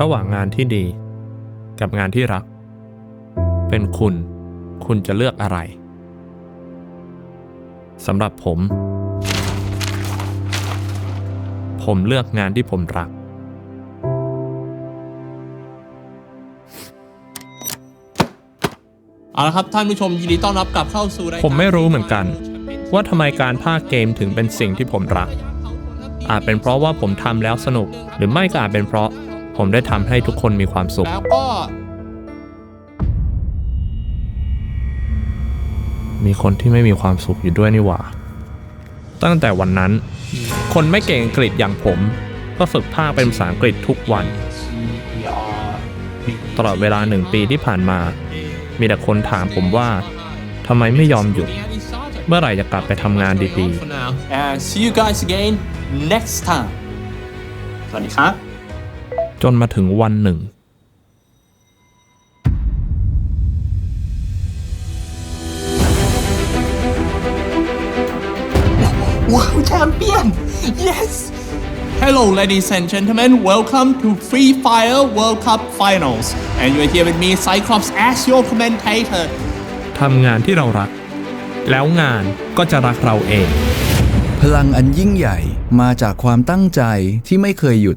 ระหว่างงานที่ดี กับงานที่รัก เป็นคุณ คุณจะเลือกอะไรสำหรับผม ผมเลือกงานที่ผมรัก เอาละครับท่านผู้ชมยินดีต้อนรับกลับเข้าสู่รายการผมไม่รู้เหมือนกัน ว่าทำไมการพากย์เกมถึงเป็นสิ่งที่ผมรัก อาจเป็นเพราะว่าผมทำแล้วสนุก หรือไม่ก็อาจเป็นเพราะ ผมได้ทำให้ทุกคนมีความสุข แล้วก็มีคนที่ไม่มีความสุขอยู่ด้วยนี่หว่า ตั้งแต่วันนั้น คนไม่เก่งอังกฤษอย่างผม ก็ฝึกภาคเป็นภาษาอังกฤษทุกวัน ตลอดเวลาหนึ่งปีที่ผ่านมา มีแต่คนถามผมว่าทำไมไม่ยอมหยุด เมื่อไหร่จะกลับไปทำงานดี For now. and see you guys again next time สวัสดีครับ จนมาถึงวันหนึ่ง Wow champion yes Hello ladies and gentlemen welcome to Free Fire World Cup Finals and you're here with me Cyclops as your commentator ทำงานที่เรารัก แล้วงานก็จะรักเราเอง พลังอันยิ่งใหญ่มาจากความตั้งใจที่ไม่เคยหยุด